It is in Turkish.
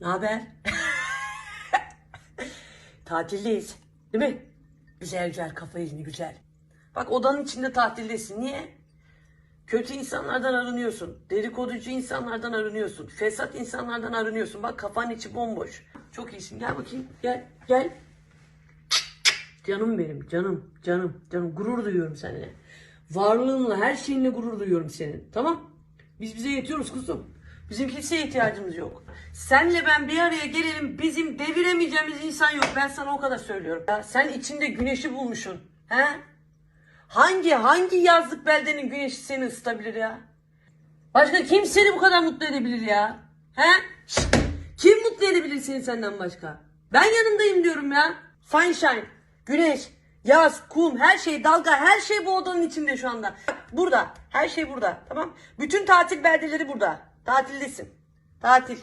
Ne haber? Tatildeyiz. Değil mi? Güzel güzel kafa izni güzel. Bak odanın içinde tatildesin. Niye? Kötü insanlardan arınıyorsun. Dedikoducu insanlardan arınıyorsun. Fesat insanlardan arınıyorsun. Bak kafanın içi bomboş. Çok iyisin. Gel bakayım. Gel. Gel. Canım benim. Canım. Canım. Canım. Gurur duyuyorum seninle. Varlığınla, her şeyinle gurur duyuyorum senin. Tamam? Biz bize yetiyoruz kuzum. Bizim kimseye ihtiyacımız yok. Senle ben bir araya gelelim. Bizim deviremeyeceğimiz insan yok. Ben sana o kadar söylüyorum. Ya sen içinde güneşi bulmuşsun. He? Hangi hangi yazlık beldenin güneşi seni ısıtabilir ya? Başka kim seni bu kadar mutlu edebilir ya? He? Şşt! Kim mutlu edebilir seni senden başka? Ben yanındayım diyorum ya. Sunshine, güneş, yaz, kum, her şey, dalga, her şey bu odanın içinde şu anda. Burada, her şey burada. Tamam? Bütün tatil beldeleri burada. Tatildesin. Tatil.